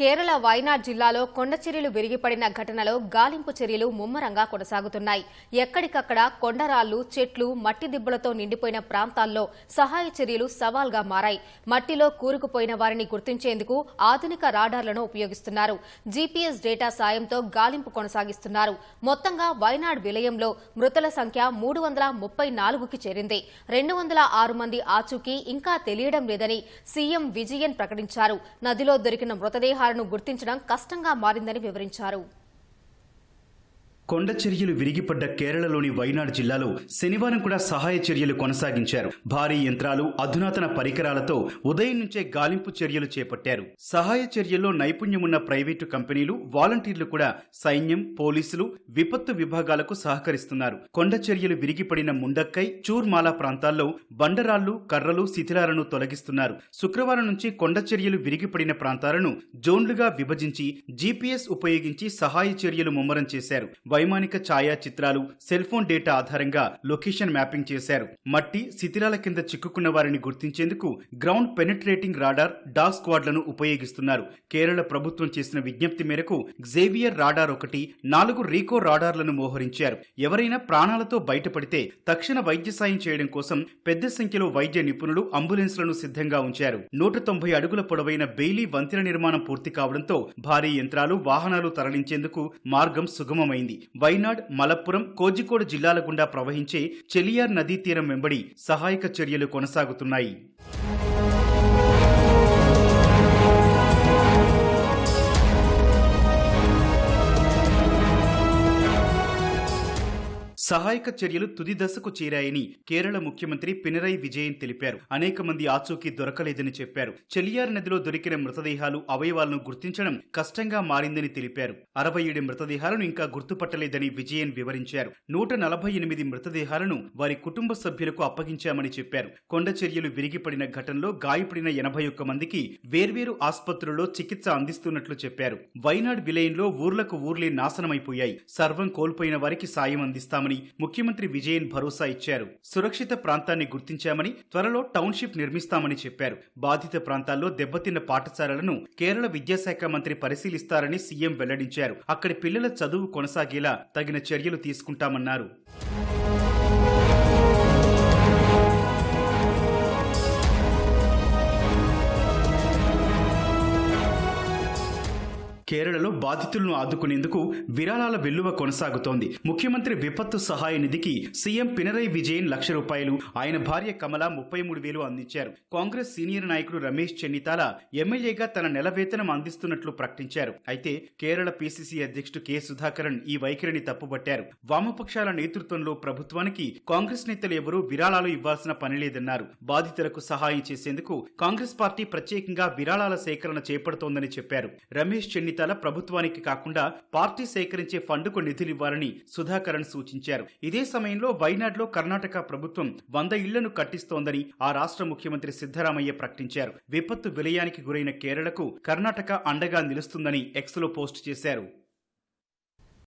కేరళ వైనాడ్ జిల్లాలో కొండ చర్యలు విరిగిపడిన ఘటనలో గాలింపు చర్యలు ముమ్మరంగా కొనసాగుతున్నాయి. ఎక్కడికక్కడ కొండరాళ్ళు చెట్లు మట్టి దిబ్బలతో నిండిపోయిన ప్రాంతాల్లో సహాయ చర్యలు సవాల్గా మారాయి. మట్టిలో కూరుకుపోయిన వారిని గుర్తించేందుకు ఆధునిక రాడార్లను ఉపయోగిస్తున్నారు. జీపీఎస్ డేటా సాయంతో గాలింపు కొనసాగిస్తున్నారు. మొత్తంగా వైనాడ్ విలయంలో మృతుల సంఖ్య మూడు వందల ముప్పై నాలుగుకి చేరింది. రెండు వందల ఆరు మంది ఆచూకీ ఇంకా తెలియడం లేదని సీఎం విజయన్ ప్రకటించారు. నదిలో దొరికిన మృతదేహాలను గుర్తించడం కష్టంగా మారిందని వివరించారు కొండ చర్యలు విరిగిపడ్డ కేరళలోని వైనాడ్ జిల్లాలో శనివారం కూడా సహాయ చర్యలు కొనసాగించారు. భారీ యంత్రాలు అధునాతన పరికరాలతో ఉదయం నుంచే గాలింపు చర్యలు చేపట్టారు. సహాయ చర్యల్లో నైపుణ్యమున్న ప్రైవేటు కంపెనీలు వాలంటీర్లు కూడా సైన్యం పోలీసులు విపత్తు విభాగాలకు సహకరిస్తున్నారు. కొండ చర్యలు విరిగిపడిన ముండక్కై చూర్మాలా ప్రాంతాల్లో బండరాళ్ళు కర్రలు శిథిలాలను తొలగిస్తున్నారు. శుక్రవారం నుంచి కొండ చర్యలు విరిగిపడిన ప్రాంతాలను జోన్లుగా విభజించి జీపీఎస్ ఉపయోగించి సహాయ చర్యలు ముమ్మరం చేశారు. వైమానిక ఛాయాచిత్రాలు సెల్ ఫోన్ డేటా ఆధారంగా లొకేషన్ మ్యాపింగ్ చేశారు. మట్టి శిథిలాల కింద చిక్కుకున్న వారిని గుర్తించేందుకు గ్రౌండ్ పెనిట్రేటింగ్ రాడార్ డాగ్ స్క్వాడ్లను ఉపయోగిస్తున్నారు. కేరళ ప్రభుత్వం చేసిన విజ్ఞప్తి మేరకు జేవియర్ రాడార్ ఒకటి నాలుగు రీకో రాడార్లను మోహరించారు. ఎవరైనా ప్రాణాలతో బయటపడితే తక్షణ వైద్య సాయం చేయడం కోసం పెద్ద సంఖ్యలో వైద్య నిపుణులు అంబులెన్స్లను సిద్ధంగా ఉంచారు. నూట తొంభై అడుగుల పొడవైన బెయిలీ వంతెన నిర్మాణం పూర్తి కావడంతో భారీ యంత్రాలు వాహనాలు తరలించేందుకు మార్గం సుగమమైంది. వైనాడ్ మలప్పురం కోజికోడ్ జిల్లాల గుండా ప్రవహించే చెలియార్ నదీ తీరం వెంబడి సహాయక చర్యలు కొనసాగుతున్నాయి. సహాయక చర్యలు తుది దశకు చేరాయని కేరళ ముఖ్యమంత్రి పినరై విజయన్ తెలిపారు. అనేక మంది ఆచూకీ దొరకలేదని చెప్పారు. చెలియార్ నదిలో దొరికిన మృతదేహాలు అవయవాలను గుర్తించడం కష్టంగా మారిందని తెలిపారు. అరవై ఏడు మృతదేహాలను ఇంకా గుర్తుపట్టలేదని విజయన్ వివరించారు. నూట నలభై ఎనిమిది మృతదేహాలను వారి కుటుంబ సభ్యులకు అప్పగించామని చెప్పారు. కొండ చర్యలు విరిగిపడిన ఘటనలో గాయపడిన ఎనభై ఒక్క మందికి వేర్వేరు ఆసుపత్రుల్లో చికిత్స అందిస్తున్నట్లు చెప్పారు. వైనాడ్ విలయంలో ఊర్లకు ఊర్లే నాశనమైపోయాయి. సర్వం కోల్పోయిన వారికి సాయం అందిస్తామని ముఖ్యమంత్రి విజయన్ భరోసా ఇచ్చారు. సురక్షిత ప్రాంతాన్ని గుర్తించామని త్వరలో టౌన్షిప్ నిర్మిస్తామని చెప్పారు. బాధిత ప్రాంతాల్లో దెబ్బతిన్న పాఠశాలలను కేరళ విద్యాశాఖ మంత్రి పరిశీలిస్తారని సీఎం వెల్లడించారు. అక్కడి పిల్లల చదువు కొనసాగేలా తగిన చర్యలు తీసుకుంటామన్నారు. కేరళలో బాధితులను ఆదుకునేందుకు విరాళాల వెల్లువ కొనసాగుతోంది. ముఖ్యమంత్రి విపత్తు సహాయ నిధికి సీఎం పినరై విజయన్ లక్ష రూపాయలు ఆయన భార్య కమల ముప్పై మూడు వేలు అందించారు. కాంగ్రెస్ సీనియర్ నాయకుడు రమేష్ చెన్నితాల ఎమ్మెల్యేగా తన నెల వేతనం అందిస్తున్నట్లు ప్రకటించారు. అయితే కేరళ పీసీసీ అధ్యక్షుడు కె సుధాకరన్ ఈ వైఖరిని తప్పుబట్టారు. వామపక్షాల నేతృత్వంలో ప్రభుత్వానికి కాంగ్రెస్ నేతలు ఎవరూ విరాళాలు ఇవ్వాల్సిన పని లేదన్నారు. బాధితులకు సహాయం చేసేందుకు కాంగ్రెస్ పార్టీ ప్రత్యేకంగా విరాళాల సేకరణ చేపడుతోందని చెప్పారు. రమేష్ చెన్నితాల ప్రభుత్వ ప్రభుత్వానికి కాకుండా పార్టీ సేకరించే ఫండ్కు నిధులివ్వాలని సుధాకరన్ సూచించారు. ఇదే సమయంలో వైనాడ్లో కర్ణాటక ప్రభుత్వం వంద ఇళ్ళను కట్టిస్తోందని ఆ రాష్ట్ర ముఖ్యమంత్రి సిద్దరామయ్య ప్రకటించారు. విపత్తు విలయానికి గురైన కేరళకు కర్ణాటక అండగా నిలుస్తుందని ఎక్స్లో పోస్ట్ చేశారు.